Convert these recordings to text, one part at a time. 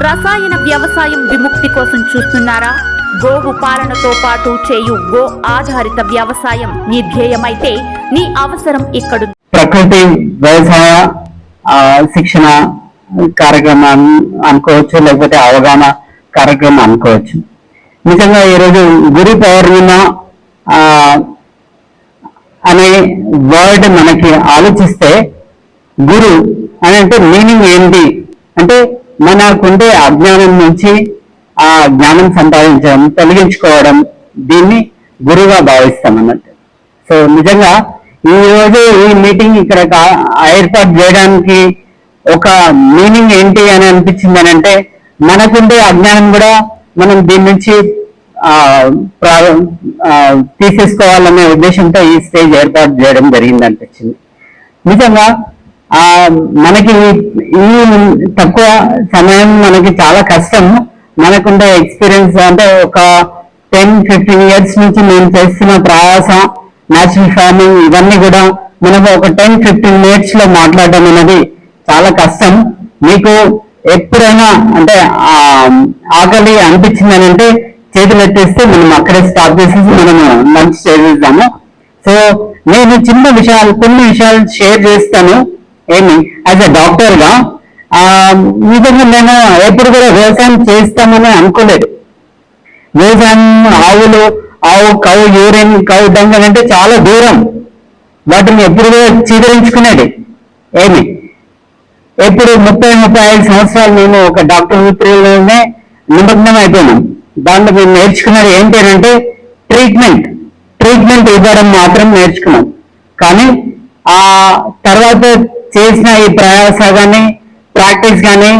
రసాయన వ్యవసాయం విముక్తి కోసం చూస్తున్నారా? గోవు పాలనతో పాటు చేయు గో ఆధారిత వ్యవసాయం నీ ధ్యేయమైతే నీ అవసరం ఇక్కడ ప్రకృతి వ్యవసాయ ఆ, శిక్షణ కార్యక్రమం అనుకోవచ్చు లేకపోతే అవగాహన కార్యక్రమం అనుకోవచ్చు. నిజంగా ఈరోజు గురు పౌర్ణిమ ఆ, అనే వర్డ్ మనకి ఆలోచిస్తే గురు అని అంటే మీనింగ్ ఏంటి? అంటే మనకుండే అజ్ఞానం నుంచి ఆ జ్ఞానం సంపాదించడం తొలగించుకోవడం దీన్ని గురువుగా భావిస్తాం అన్నట్టు సో నిజంగా ఈ రోజు ఈ మీటింగ్ ఇక్కడ ఏర్పాటు చేయడానికి ఒక మీనింగ్ ఏంటి అని అనిపించింది అని అంటే మనకుండే అజ్ఞానం కూడా మనం దీని నుంచి తీసేసుకోవాలనే ఉద్దేశంతో ఈ స్టేజ్ ఏర్పాటు చేయడం జరిగింది అనిపించింది నిజంగా ఆ మనకి ఈ తక్కువ సమయం మనకి చాలా కష్టం. మనకుండే ఎక్స్పీరియన్స్ అంటే ఒక టెన్ ఫిఫ్టీన్ ఇయర్స్ నుంచి మేము చేస్తున్న ప్రయాసం న్యాచురల్ ఫార్మింగ్ ఇవన్నీ కూడా మనకు ఒక టెన్ ఫిఫ్టీన్ మినిట్స్లో మాట్లాడడం అనేది చాలా కష్టం. మీకు ఎప్పుడైనా అంటే ఆకలి అనిపించింది అని అంటే చేతులు ఎత్తేస్తే మనం అక్కడే స్టాప్ చేసేసి మనము లంచ్ చేసేద్దాము. సో నేను చిన్న విషయాలు కొన్ని విషయాలు షేర్ చేస్తాను. ఏమి? యాజ్ అ డాక్టర్గా నిజంగా నేను ఎప్పుడు కూడా వ్యవసాయం చేస్తామని అనుకోలేదు. వ్యవసాయం ఆవులు ఆవు కౌ యూరిన్ కౌ డంగన్ అంటే చాలా దూరం. వాటిని ఎప్పుడు కూడా చీదరించుకునేది ఏమి? ఎప్పుడు ముప్పై ముప్పై ఐదు సంవత్సరాలు నేను ఒక డాక్టర్ వృత్తిలోనే నిమగ్నం అయిపోయినాం. దాంట్లో మేము నేర్చుకున్నది ఏంటి అని అంటే ట్రీట్మెంట్. ట్రీట్మెంట్ ఇవ్వడం మాత్రం నేర్చుకున్నాం కానీ ఆ తర్వాత చేసిన ఈ ప్రయాస కానీ ప్రాక్టీస్ కానీ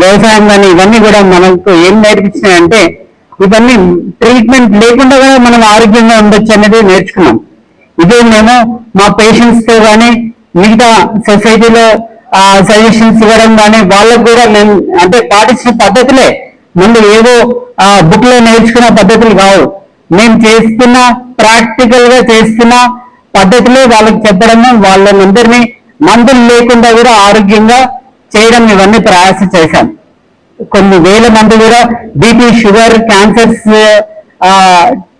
వ్యవసాయం కానీ ఇవన్నీ కూడా మనకు ఏం నేర్పించినాయంటే ఇవన్నీ ట్రీట్మెంట్ లేకుండా కూడా మనం ఆరోగ్యంగా ఉండొచ్చు అనేది నేర్చుకున్నాం. ఇదే మేము మా పేషెంట్స్తో కానీ మిగతా సొసైటీలో సజెషన్స్ ఇవ్వడం కానీ వాళ్ళకు కూడా మేము అంటే పాటించిన పద్ధతులే. ముందు ఏదో బుక్లో నేర్చుకున్న పద్ధతులు కావు. మేము చేస్తున్న ప్రాక్టికల్గా చేస్తున్న పద్ధతులే వాళ్ళకి చెప్పడము వాళ్ళందరినీ మందులు లేకుండా కూడా ఆరోగ్యంగా చేయడం ఇవన్నీ ప్రయాస చేశాం కొన్ని వేల మంది కూడా BP sugar cancers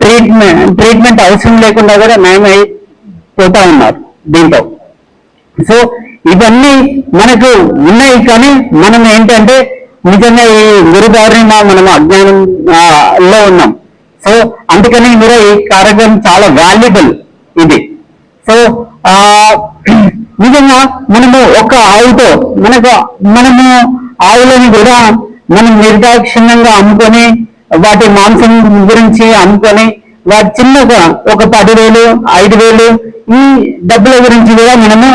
treatment treatment అవసరం లేకుండా కూడా నయమైపోతా ఉన్నారు దీంతో సో ఇవన్నీ మనకు ఉన్నాయి కానీ మనం ఏంటంటే నిజంగా ఈ గురు పౌర్ణిమ మనం అజ్ఞానం లో ఉన్నాం. సో అందుకని కూడా ఈ కార్యక్రమం చాలా వాల్యుబుల్ ఇది. సో నిజంగా మనము ఒక ఆవుతో మనకు మనము ఆవులని కూడా మనం నిర్దాక్షిణ్యంగా అమ్ముకొని వాటి మాంసం గురించి అమ్ముకొని వాటి చిన్నగా ఒక పదివేలు ఐదు వేలు ఈ డబ్బుల గురించి కూడా మనము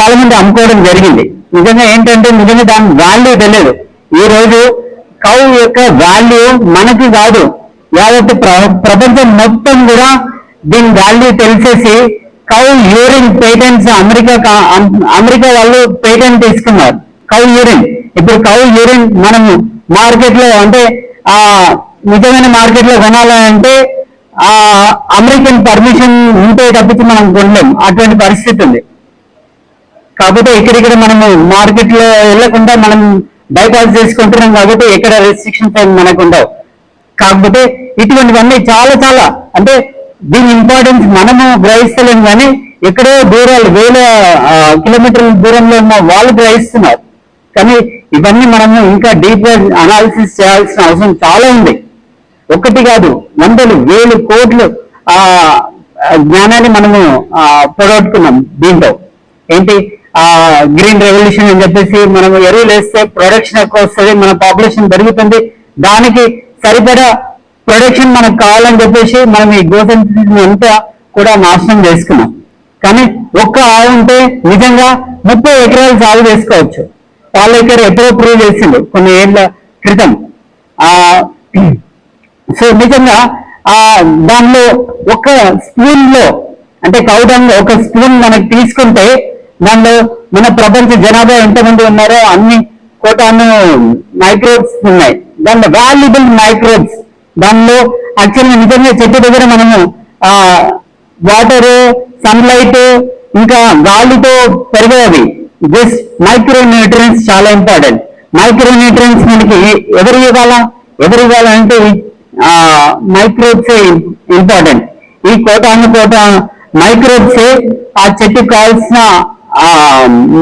చాలా మంది అమ్ముకోవడం జరిగింది. నిజంగా ఏంటంటే నిజంగా దాని వాల్యూ తెలియదు. ఈ రోజు కౌ యొక్క వాల్యూ మనకి కాదు. యావత్ ప్ర- ప్రపంచం మొత్తం కూడా దీని వాల్యూ తెలిసేసి కౌ యూరిన్ పేటెంట్స్ అమెరికా కా- అమెరికా వాళ్ళు పేటెంట్ తీసుకున్నారు. Cow urine. ఇప్పుడు కౌ యూరిన్ మనము మార్కెట్లో అంటే ఆ నిజమైన మార్కెట్లో కొనాలంటే ఆ అమెరికన్ పర్మిషన్ ఉంటే తప్పించి మనం కొనలేం. అటువంటి పరిస్థితి ఉంది. కాకపోతే ఇక్కడిక్కడ మనము మార్కెట్లో వెళ్ళకుండా మనం బైపాస్ చేసుకుంటున్నాం కాబట్టి ఎక్కడ రెస్ట్రిక్షన్స్ మనకు ఉండవు. కాకపోతే ఇటువంటివన్నీ చాలా చాలా అంటే దీని ఇంపార్టెన్స్ మనము గ్రహిస్తలేం కానీ ఎక్కడో దూరాలు వేల కిలోమీటర్ల దూరంలో ఉన్న వాళ్ళు గ్రహిస్తున్నారు. కానీ ఇవన్నీ మనము ఇంకా డీప్గా అనాలిసిస్ చేయాల్సిన అవసరం చాలా ఉంది. ఒకటి కాదు వందలు వేలు కోట్లు ఆ జ్ఞానాన్ని మనము పొడగొట్టుకున్నాం దీంతో. ఏంటి? ఆ గ్రీన్ రెవల్యూషన్ అని చెప్పేసి మనం ఎరువులు వేస్తే ప్రొడక్షన్ ఎక్కువ వస్తుంది మన పాపులేషన్ పెరుగుతుంది. దానికి సరిపడా ప్రొడక్షన్ మనకు కావాలని చెప్పేసి మనం ఈ గోసంతతిని అంతా కూడా నాశనం చేసుకున్నాం. కానీ ఒక్క ఆవు ఉంటే నిజంగా ముప్పై ఎకరాలు సాగు చేసుకోవచ్చు. పాలేకర్ ఎప్పుడో ప్రూవ్ చేసిండు కొన్ని ఏళ్ళ క్రితం. సో నిజంగా ఆ దానిలో ఒక స్పూన్లో అంటే కౌడంలో ఒక స్పూన్ మనకి తీసుకుంటే దానిలో మన ప్రపంచ జనాభా ఎంతమంది ఉన్నారో అన్ని కోటాను మైక్రోబ్స్ ఉన్నాయి. దానిలో వాల్యుబుల్ మైక్రోబ్స్ దానిలో యాక్చువల్గా నిజంగా చెట్టు దగ్గర మనము ఆ వాటర్ సన్లైట్ ఇంకా గాలితో పెరిగేది దిస్ మైక్రో న్యూట్రియన్స్ చాలా ఇంపార్టెంట్ మైక్రో న్యూట్రియన్స్ మనకి ఎవరు ఇవ్వాలా? ఎవరు ఇవ్వాలంటే మైక్రోబ్స్ ఇంపార్టెంట్ ఈ కోటాను కోట మైక్రోబ్స్ ఆ చెట్టుకు కావాల్సిన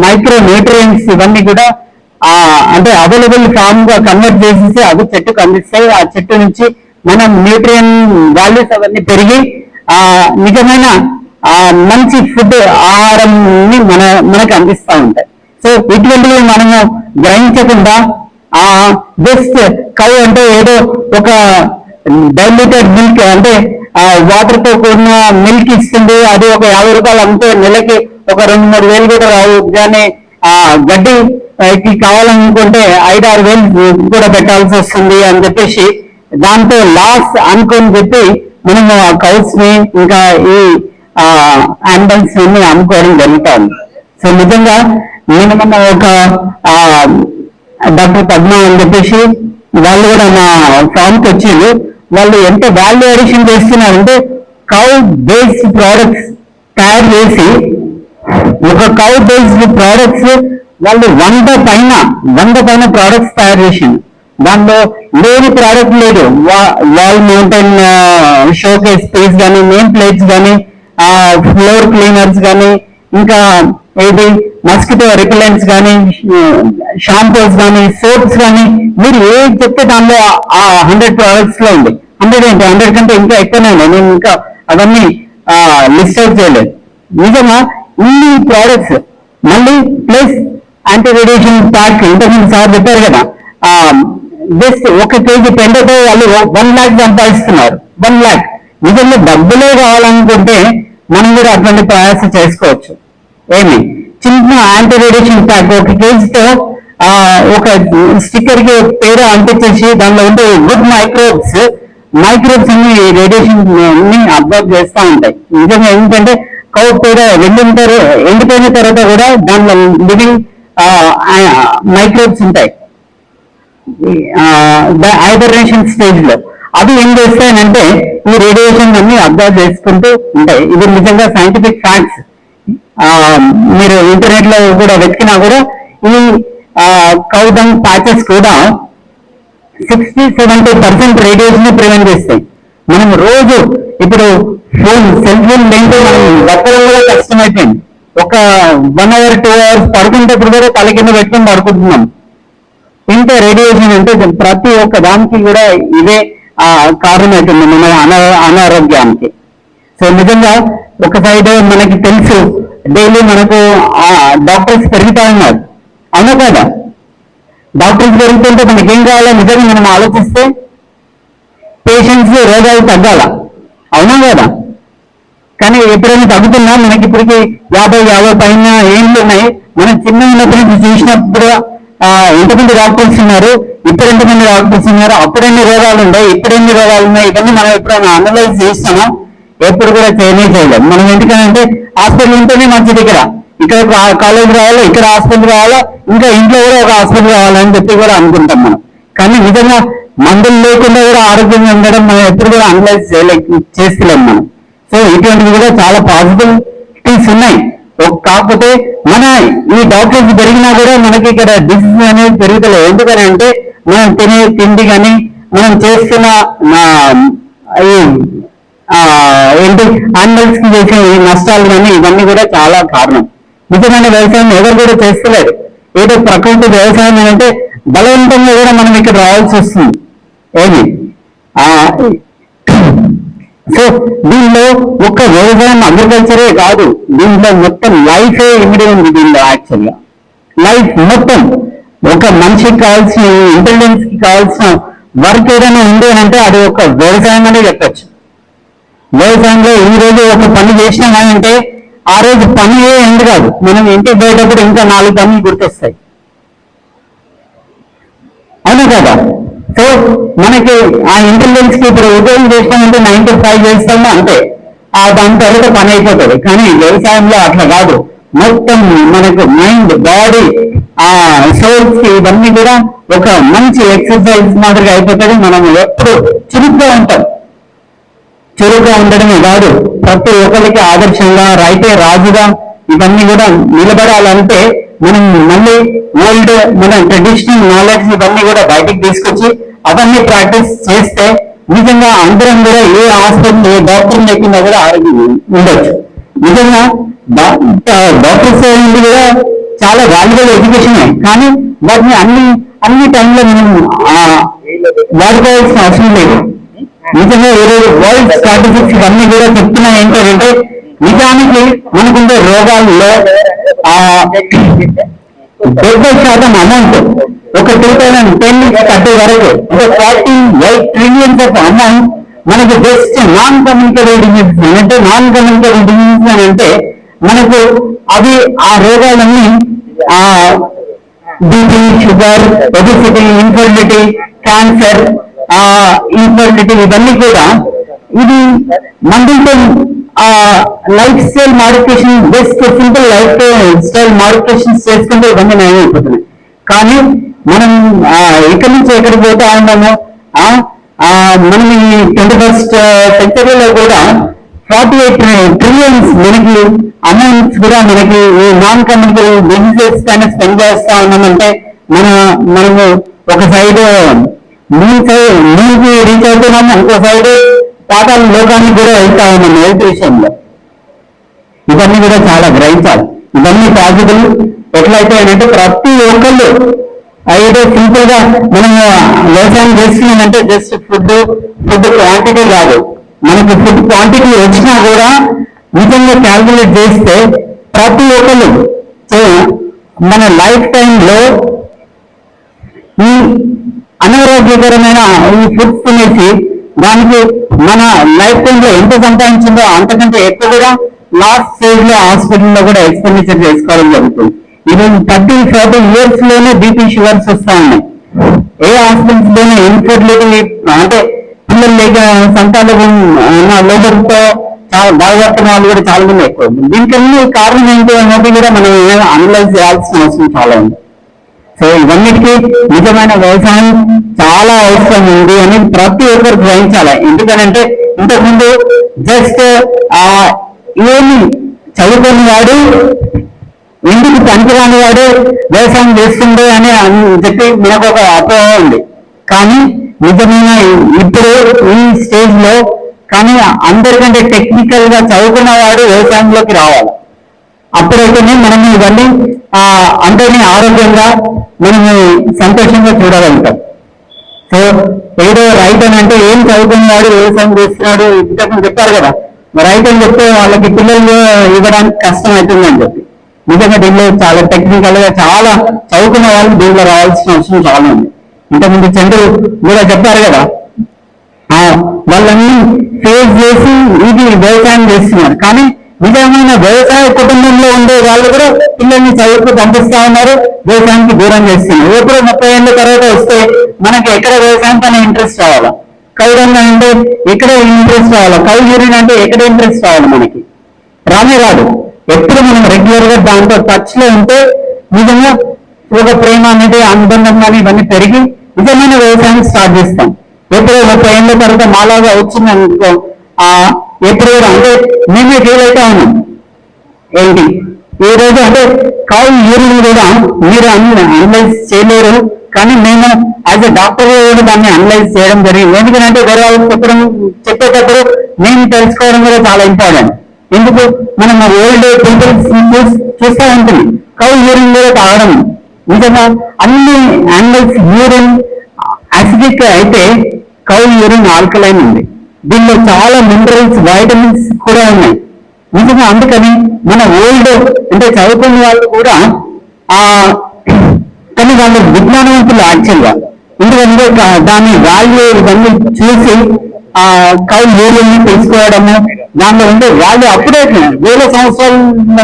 మైక్రో న్యూట్రియన్స్ ఇవన్నీ కూడా అంటే అవైలబుల్ ఫామ్గా కన్వర్ట్ చేసేసి అవి చెట్టుకు అందిస్తాయి. ఆ చెట్టు నుంచి మనం న్యూట్రియన్ వాల్యూస్ అవన్నీ పెరిగి ఆ నిజమైన ఆ మంచి ఫుడ్ ఆహారం మన మనకు అందిస్తూ ఉంటాయి. సో ఇటువంటివి మనము గ్రహించకుండా ఆ జస్ట్ కౌ అంటే ఏదో ఒక డైల్యూటెడ్ మిల్క్ అంటే ఆ వాటర్తో కూడిన మిల్క్ ఇస్తుంది అది ఒక యాభై రూపాయలు అమ్మితే నెలకి ఒక రెండు మూడు వేలు కూడా రావు. కానీ ఆ గడ్డి కావాలనుకుంటే ఐదు ఆరు వేలు కూడా పెట్టాల్సి వస్తుంది అని చెప్పేసి దాంతో లాస్ అనుకొని చెప్పి మనము ఆ కౌస్ని ఇంకా ఈ అంబులెన్స్ని అమ్ముకోవడం జరుగుతుంది. సో నిజంగా నేను మొన్న ఒక డాక్టర్ పద్మ అని చెప్పేసి వాళ్ళు కూడా మా ఫామ్కి వచ్చారు. వాళ్ళు ఎంత వాల్యూ అడిషన్ చేస్తున్నారంటే కౌ బేస్డ్ ప్రోడక్ట్స్ తయారు చేసి ఒక కౌ బేస్డ్ ప్రోడక్ట్స్ వాళ్ళు వంద పైన వంద పైన ప్రోడక్ట్స్ తయారు చేసింది. దాంట్లో లేని ప్రోడక్ట్ లేదు. వాల్ మౌంటైన్ షోకేస్ స్పేస్ కానీ నేమ్ ప్లేట్స్ కానీ ఫ్లోర్ క్లీనర్స్ కానీ ఇంకా ఏది మస్కిటో రిపెలెంట్స్ కానీ షాంపూస్ కానీ సోప్స్ కానీ మీరు ఏం చెప్తే దానిలో ఆ హండ్రెడ్ ప్రోడక్ట్స్లో ఉంది. హండ్రెడ్ ఏంటి? హండ్రెడ్ కంటే ఇంకా ఎక్కువనే ఉన్నాయి. నేను ఇంకా అవన్నీ లిస్ట్ అవుట్ చేయలేదు. నిజంగా ఇన్ని ప్రోడక్ట్స్ మళ్ళీ ప్లస్ యాంటీ రేడియేషన్ ప్యాక్ ఇంతకుముందు సార్ చెప్పారు కదా. జస్ట్ ఒక కేజీ పెండతో వాళ్ళు వన్ ల్యాక్ సంపాదిస్తున్నారు. వన్ ల్యాక్ నిజంగా డబ్బులే కావాలనుకుంటే మనం కూడా అటువంటి ప్రయాస చేసుకోవచ్చు. ఏమి? చిన్న యాంటీ రేడియేషన్ ప్యాక్ ఒక కేజీతో ఒక స్టిక్కర్కి పేరు అంటించేసి దానిలో ఉండే గుడ్ మైక్రోబ్స్ మైక్రోబ్స్ అన్ని రేడియేషన్ని అబ్జర్వ్ చేస్తూ ఉంటాయి. నిజంగా ఏంటంటే కౌ పేర ఎండిన తర్వాత ఎండిపోయిన తర్వాత కూడా దానిలో లివింగ్ మైక్రోబ్స్ ఉంటాయి. హైబర్నేషన్ స్టేజ్లో అవి ఏం చేస్తాయంటే ఈ రేడియేషన్ అన్ని అబ్జర్వ్ చేసుకుంటూ ఉంటాయి. ఇది నిజంగా సైంటిఫిక్ ఫ్యాక్ట్స్ మీరు ఇంటర్నెట్లో కూడా వెతికినా కూడా ఈ కౌదం ప్యాచెస్ కూడా sixty seventy percent radiation prevent చేస్తాయి. మనం రోజు ఇప్పుడు ఫోన్ సెల్ ఫోన్ లేకపోతే మనం బతకడం కూడా కష్టమైపోయింది ఒక వన్ అవర్ టూ అవర్స్ పడుకుంటప్పుడు కూడా తల కింద పెట్టుకుని పడుకుంటున్నాం. ఇంత రేడియేషన్ అంటే ప్రతి ఒక్క దానికి కూడా ఇదే ఆ, కారణమవుతుంది మన అనారోగ్యానికి. సో నిజంగా ఒక సైడ్ మనకి తెలుసు డైలీ మనకు డాక్టర్స్ పెరుగుతా ఉన్నారు. అవునా కదా? డాక్టర్స్ పెరుగుతుంటే మనకి ఏం కావాలో నిజంగా మనం ఆలోచిస్తే పేషెంట్స్ రోగాలు తగ్గాల? అవునా కదా? కానీ ఎప్పుడైనా తగ్గుతున్నా మనకి ఇప్పటికి యాభై యాభై పైన ఏండ్లు ఉన్నాయి. మనం చిన్న ఉన్నప్పటి నుంచి చూసినప్పుడు ఎంతమంది డాక్టర్స్ ఉన్నారు ఇప్పుడు ఎంతమంది డాక్టర్స్ ఉన్నారు అప్పుడు ఎన్ని రోగాలు ఉన్నాయి? ఇప్పుడు ఎన్ని రోగాలు ఉన్నాయి? ఇవన్నీ మనం ఎప్పుడైనా అనలైజ్ చేస్తామా ఎప్పుడు కూడా చేయనే చేయలేం. మనం ఎందుకంటే హాస్పిటల్ ఉంటేనే మంచిది ఇక్కడ. ఇక్కడ కాలేజ్ రావాలో? ఇక్కడ హాస్పిటల్ రావాలో? ఇంకా ఇంట్లో కూడా ఒక హాస్పిటల్ రావాలని చెప్పి కూడా అనుకుంటాం మనం. కానీ నిజంగా మందులు లేకుండా కూడా ఆరోగ్యంగా ఉండడం మనం ఎప్పుడు కూడా అనలైజ్ చేయలే చేస్తలేము మనం. సో ఇటువంటివి కూడా చాలా పాజిటివిటీస్ ఉన్నాయి. కాకపోతే మన ఈ డాక్టర్స్ పెరిగినా కూడా మనకి ఇక్కడ డిసీజ్ అనేది పెరుగుతలేదు. ఎందుకని అంటే మనం తినే తిండి కానీ మనం చేస్తున్న ఏంటి యానిమల్స్కి చేసే ఈ నష్టాలు కానీ ఇవన్నీ కూడా చాలా కారణం. నిజమైన వ్యవసాయం ఎవరు కూడా చేస్తలేరు ఏదో ప్రకృతి వ్యవసాయం అంటే బలవంతంగా కూడా మనం ఇక్కడ రావాల్సి వస్తుంది. ఏమి ఆ, సో దీనిలో ఒక్క వ్యవసాయం అగ్రికల్చరే కాదు. దీంట్లో మొత్తం లైఫే ఇమిడి ఉంది దీనిలో యాక్చువల్గా లైఫ్ మొత్తం ఒక మనిషికి కావాల్సిన ఇంటెలిజెన్స్కి కావాల్సిన వర్క్ ఏదైనా ఉంది అని అంటే అది ఒక వ్యవసాయం అనే చెప్పచ్చు. వ్యవసాయంలో ఈ రోజు ఒక పని చేసినాం అని అంటే ఆ రోజు పని ఏ ఎందు కాదు. మనం ఇంటికి పోయేటప్పుడు ఇంకా నాలుగు పనులు గుర్తొస్తాయి. అవును కదా? మనకి ఆ ఇంటెలిజెన్స్కి ఇప్పుడు ఉద్యోగం చేస్తామంటే నైన్ టు ఫైవ్ చేస్తాము అంతే. ఆ దాని తర్వాత పని అయిపోతుంది. కానీ వ్యవసాయంలో అట్లా కాదు. మొత్తం మనకు మైండ్ బాడీ ఆ సోల్స్కి ఇవన్నీ కూడా ఒక మంచి ఎక్సర్సైజ్ మాదిరిగా అయిపోతుంది. మనం ఎప్పుడు చురుగ్గా ఉంటాం. చురుగ్గా ఉండడమే కాదు. ప్రతి ఒక్కరికి ఆదర్శంగా రైతే రాజుగా ఇవన్నీ కూడా నిలబడాలంటే మనం మళ్ళీ ఓల్డ్ మన ట్రెడిషనల్ నాలెడ్జ్ ఇవన్నీ కూడా బయటికి తీసుకొచ్చి అవన్నీ ప్రాక్టీస్ చేస్తే నిజంగా అందరం కూడా ఏ హాస్పిటల్ ఏ డాక్టర్ లేకుండా కూడా ఆరోగ్యం ఉండొచ్చు. నిజంగా డాక్టర్స్ అనేది కూడా చాలా వాల్యుబుల్ ఎడ్యుకేషన్ కానీ వాటిని అన్ని అన్ని టైంలో మనం వాడుకోవాల్సిన అవసరం లేదు. నిజంగా ఈరోజు వరల్డ్ స్ట్రాటజిక్స్ ఇవన్నీ కూడా చెప్తున్నాయి ఏంటంటే నిజానికి మనకుండే రోగాల్లో ఆ డెబ్బై శాతం అమౌంట్ ఒక టూ థౌసండ్ టెన్ థర్టీ వరకు ఒక forty eight trillions of amount మనకు జస్ట్ నాన్ కమ్యూనికేబుల్ డిజీజ్ అంటే నాన్ కమ్యూనికేబుల్ డిజీజ్ అని అంటే మనకు అవి ఆ రోగాలన్నీ ఆ BP sugar obesity infirmity cancer ఆ ఇవన్నీ కూడా ఇది మందులతో lifestyle modification best simple lifestyle modifications చేసుకుంటే ఇవన్నీ నయం అయిపోతున్నాయి కానీ మనం ఇక్కడి నుంచి ఎక్కడికి పోతా ఉన్నాము మనం ఈ ట్వంటీ ఫస్ట్ సెంచరీలో కూడా ఫార్టీ ఎయిట్ ట్రిలియన్స్ మనకి అమౌంట్స్ కూడా మనకి ఈ నాన్ కమర్షియల్ బిజినెస్ కానీ స్పెండ్ చేస్తా ఉన్నామంటే మన మనము ఒక సైడ్ మూన్ సైడ్ మూన్కి రీచ్ అవుతున్నాము ఇంకో సైడ్ పాతాల లోకానికి కూడా వెళ్తా ఉన్నాం హెల్త్ విషయంలో ఇవన్నీ కూడా చాలా గ్రహించాలి. ఇవన్నీ పాజిబుల్ ఎట్లయితే అంటే ప్రతి ఒక్కళ్ళు అయితే సింపుల్గా మనం వ్యవసాయం చేస్తున్నామంటే జస్ట్ ఫుడ్ ఫుడ్ క్వాంటిటీ కాదు. మనకి ఫుడ్ క్వాంటిటీ వచ్చినా కూడా నిజంగా క్యాల్కులేట్ చేస్తే ప్రతి ఒక్కళ్ళు మన లైఫ్ టైంలో ఈ అనారోగ్యకరమైన ఈ ఫుడ్స్ అనేసి దానికి మన లైఫ్ టైంలో ఎంత సంపాదించిందో అంతకంటే ఎక్కువ కూడా లాస్ట్ స్టేజ్లో హాస్పిటల్లో కూడా ఎక్స్పెండిచర్ చేసుకోవడం జరుగుతుంది. ఈరోజు థర్టీ ఫోర్టీన్ ఇయర్స్లోనే బీపీ షుగర్స్ వస్తా ఉన్నాయి ఏ హాస్పిటల్స్లోనే ఇన్ఫర్టిలిటీ అంటే పిల్లలు లేక సంతానం లోపలతో చాలా బాధపడుతున్న వాళ్ళు కూడా చాలా మంది ఎక్కువ దీనికన్నీ కారణం ఏంటి అనేది కూడా మనం అనలైజ్ చేయాల్సిన అవసరం చాలా ఉంది. సో ఇవన్నిటికీ నిజమైన వ్యవసాయం చాలా అవసరం ఉంది అని ప్రతి ఒక్కరు గ్రహించాలి. ఎందుకనంటే ఇంతకుముందు జస్ట్ ఆ ఏమి చదువుకుని వాడు ఎందుకు పనికిరాని వాడు వ్యవసాయం చేస్తుండే అని చెప్పి మనకు ఒక అపోహ ఉంది. కానీ నిజమైన ఇప్పుడు ఈ స్టేజ్లో కానీ అందరికంటే టెక్నికల్గా చదువుకున్న వాడు వ్యవసాయంలోకి రావాలి. అప్పుడైతేనే మనం ఇవన్నీ అందరినీ ఆరోగ్యంగా మనము సంతోషంగా చూడగలుగుతాం. సో ఏదో రైట్ అని అంటే ఏం చదువుకున్నాడు వ్యవసాయం చేస్తున్నాడు ఇంతకు చెప్పారు కదా. రైట్ అని చెప్తే వాళ్ళకి పిల్లలు ఇవ్వడానికి కష్టం అవుతుందని చెప్పి. నిజంగా దీనిలో చాలా టెక్నికల్గా చాలా చదువుకున్న వాళ్ళు దీనిలో రావాల్సిన అవసరం చాలా ఉంది. ఇంతకుముందు చంద్రుడు కూడా చెప్పారు కదా ఆ, వాళ్ళన్నీ ఫేస్ చేసి ఇది వ్యవసాయం చేస్తున్నారు. కానీ నిజమైన వ్యవసాయ కుటుంబంలో ఉండే వాళ్ళు కూడా పిల్లల్ని చదువుకు పంపిస్తా ఉన్నారు. వ్యవసాయానికి దూరం చేస్తున్నారు. ఎప్పుడు ముప్పై ఏళ్ళ తర్వాత వస్తే మనకి ఎక్కడ వ్యవసాయం పైన ఇంట్రెస్ట్ రావాలా? కౌరంగా అంటే ఎక్కడ ఇంట్రెస్ట్ రావాలా? కౌ యూరిన్ అంటే ఎక్కడ ఇంట్రెస్ట్ రావాలి మనకి? రానే రాదు. ఎప్పుడు మనం రెగ్యులర్గా దాంతో టచ్లో ఉంటే నిజంగా ఒక ప్రేమ అనేది అనుబంధం కానీ ఇవన్నీ పెరిగి నిజమైన వ్యవసాయం స్టార్ట్ చేస్తాం. ఎప్పుడో ముప్పై ఏళ్ళ తర్వాత మాలాగా వచ్చిందనుకో ఆ ఎప్పుడు కూడా అంటే మేమే ఫీల్ అవుతా ఉన్నాం. ఏంటి? ఈ రోజు అంటే కావు యూరిన్ కూడా మీరు అనలైజ్ చేయలేరు. కానీ మేము యాజ్ ఎ డాక్టర్ కూడా దాన్ని అనలైజ్ చేయడం జరిగింది. ఎందుకంటే వేరే వాళ్ళకి చెప్పడం చెప్పేటప్పుడు మేము తెలుసుకోవడం కూడా చాలా ఇంపార్టెంట్. ఎందుకు? మనం ఓల్డ్ పీపుల్స్ చూస్తూ ఉంటుంది కౌ యూరిన్ కూడా తాగడం. నిజంగా అన్ని యానిమల్స్ యూరిన్ అసిడిక్ అయితే కౌ యూరిన్ ఆల్కలైన్ ఉంది. దీనిలో చాలా మినరల్స్ వైటమిన్స్ కూడా ఉన్నాయి. నిజంగా అందుకని మన ఓల్డ్ అంటే చదువుకున్న వాళ్ళు కూడా ఆ కానీ వాళ్ళు విజ్ఞానవంతులు యాక్చువల్గా ఎందుకంటే దాని వాల్యూ ఇవన్నీ చూసి ఆ కౌ యూరిన్ని తెలుసుకోవడము దానిలో ఉండే వాల్యూ అప్పుడే వేల సంవత్సరాల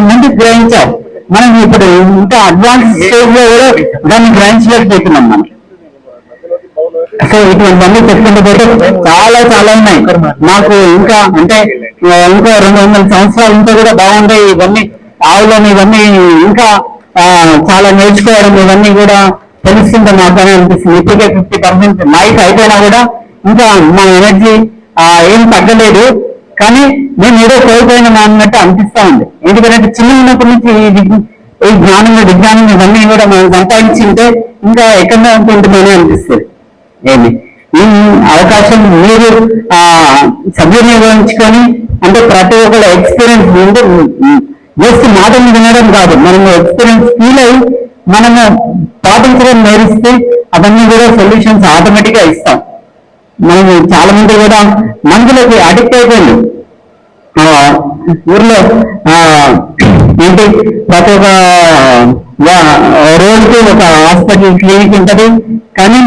ముందు గ్రహించారు మనం ఇప్పుడు ఇంకా అడ్వాన్స్ స్టేజ్లో కూడా దాన్ని గ్రహించలేకపోతున్నాం మనం. సో ఇటువంటివన్నీ చెప్పుకుంటూ పోతే చాలా చాలా ఉన్నాయి. నాకు ఇంకా అంటే ఇంకా రెండు వందల సంవత్సరాలు ఇంకా కూడా బాగుంటాయి ఇవన్నీ ఆవులను ఇవన్నీ ఇంకా చాలా నేర్చుకోవడం ఇవన్నీ కూడా తెలుస్తుంటే నాకు అని అనిపిస్తుంది. ఇప్పటికే ఫిఫ్టీ పర్సెంట్ లైఫ్ అయిపోయినా కూడా ఇంకా మన ఎనర్జీ ఏం తగ్గలేదు. కానీ నేను ఏదో కోల్పోయినా అన్నట్టు అనిపిస్తా ఉంది. ఎందుకంటే చిన్న ఉన్నప్పటి నుంచి ఈ జ్ఞానం విజ్ఞానం ఇవన్నీ కూడా మనం సంపాదించింటే ఇంకా ఎక్కడ ఉంటుందని అనిపిస్తుంది. ఏమి ఈ అవకాశం మీరు ఆ సద్వినియోగించుకొని అంటే ప్రతి ఒక్కళ్ళ ఎక్స్పీరియన్స్ ఉంటే జస్ట్ మాటలు వినడం కాదు. మనం ఎక్స్పీరియన్స్ ఫీల్ అయ్యి మనము పాటించడం నేరిస్తే అవన్నీ కూడా సొల్యూషన్స్ ఆటోమేటిక్గా ఇస్తాం. మనము చాలా మంది కూడా మందులకి అడిక్ట్ అయిపోయింది. ఆ, ఊర్లో ఆ, ఏంటి ప్రతి ఒక్క రోడ్కి రోజుకి ఒక హాస్పిటల్ క్లినిక్ ఉంటది. కానీ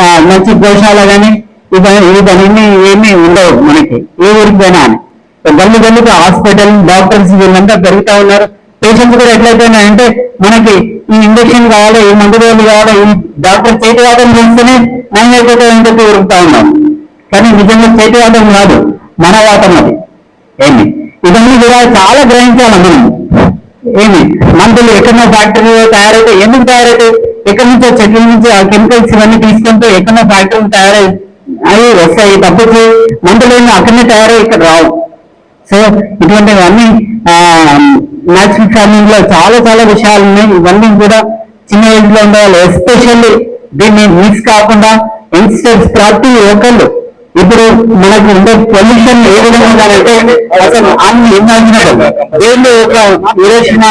మంచి గోశాల కానీ ఇవన్నీ ఇవన్నీ ఏమీ ఉండవు మనకి. ఏ ఊరికి పోయినా అని. గల్లు గల్లుకి హాస్పిటల్ డాక్టర్స్ వీళ్ళంతా పెరుగుతా ఉన్నారు. పేషెంట్స్ కూడా ఎట్లయిపోయినాయంటే మనకి ఈ ఇంజక్షన్ కావాలి ఈ మందు రోజులు కావాలి ఈ డాక్టర్ చేతివాదం చేస్తేనే నయం అయిపోతాయని చెప్పి ఉరుకుతా ఉన్నాం. కానీ నిజంగా చేతివాదం కాదు మన వాతం అది. ఏమి? ఇవన్నీ కూడా చాలా గ్రహించాలి మనం. ఏమి? మందులు ఎక్కడో ఫ్యాక్టరీలో తయారైతే ఎందుకు తయారైతే? ఎక్కడి నుంచో చెట్ల నుంచి ఆ కెమికల్స్ ఇవన్నీ తీసుకుంటూ ఎక్కడో ఫ్యాక్టరీలు తయారై అవి వస్తాయి. తప్పించి మందులు అక్కడనే తయారై ఇక్కడ రావు. సో ఇటువంటివన్నీ న్యాచురల్ ఫార్మింగ్లో చాలా చాలా విషయాలు ఉన్నాయి. ఇవన్నీ కూడా చిన్న ఏజ్లో ఉండేవాళ్ళు ఎస్పెషల్లీ దీన్ని మిక్స్ కాకుండా యంగ్స్టర్స్ ప్రతి ఒక్కళ్ళు ఇప్పుడు మనకు ఉండే పొల్యూషన్ ఏ విధంగా ఉండాలంటే అసలు అన్ని ఇమాజినబుల్ దేంట్లో ఒక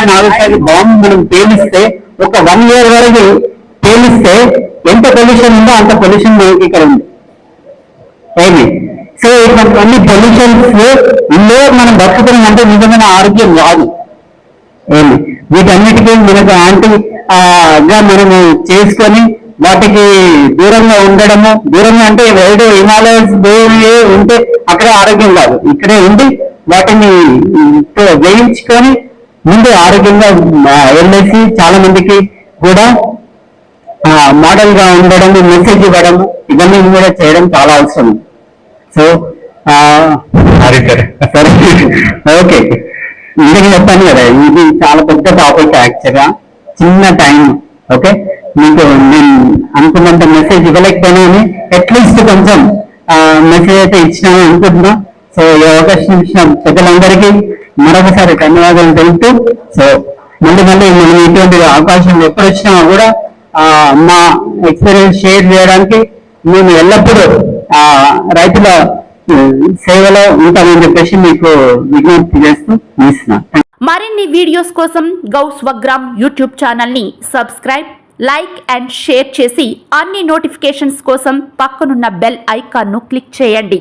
నాలుగు సార్లు బాంబు మనం పేలిస్తే ఒక వన్ ఇయర్ వరకు పేలిస్తే ఎంత పొల్యూషన్ ఉందో అంత పొల్యూషన్ ఇక్కడ ఉంది. ఏమి సో ఇటువంటి అన్ని పొల్యూషన్స్ ఇందులో మనం బతుకుతున్నాం అంటే నిజమైన ఆరోగ్యం కాదు. ఏమి వీటన్నిటికీ మనకు యాంటీ గా మనము చేసుకొని వాటికి దూరంగా ఉండడము దూరంగా అంటే ఏదో హిమాలయస్ ఉంటే అక్కడ ఆరోగ్యం కాదు. ఇక్కడే ఉండి వాటిని తో జయించుకొని ముందు ఆరోగ్యంగా వెళ్ళేసి చాలా మందికి కూడా మోడల్గా ఉండడం మెసేజ్ ఇవ్వడం ఇవన్నీ కూడా చేయడం చాలా అవసరం. సో సరే. ఓకే. ఇందుకు చెప్పాను కదా ఇది చాలా పెద్ద టాపిక్ యాక్చువల్గా చిన్న టైం ఓకే? మీకు నేను అనుకున్నంత మెసేజ్ ఇవ్వలేకపోయినా అట్లీస్ట్ కొంచెం మెసేజ్ అయితే ఇచ్చినాను అనుకుంటున్నా. సో ఈ అవకాశం ఇచ్చిన పెద్దలందరికీ మరొకసారి ధన్యవాదాలు తెలుపుతూ సో మళ్ళీ మళ్ళీ మనం ఇటువంటి అవకాశం ఎప్పుడు వచ్చినా కూడా ఆ, మా ఎక్స్పీరియన్స్ షేర్ చేయడానికి మేము ఎల్లప్పుడూ ఆ, రైతుల సేవలో ఉంటామని చెప్పేసి మీకు విజ్ఞప్తి చేస్తూ మరిన్ని వీడియోస్ కోసం గౌ స్వగ్రామ్ యూట్యూబ్ ఛానల్ని సబ్స్క్రైబ్ లైక్ అండ్ షేర్ చేసి అన్ని నోటిఫికేషన్స్ కోసం పక్కనున్న బెల్ ఐకాన్ను క్లిక్ చేయండి.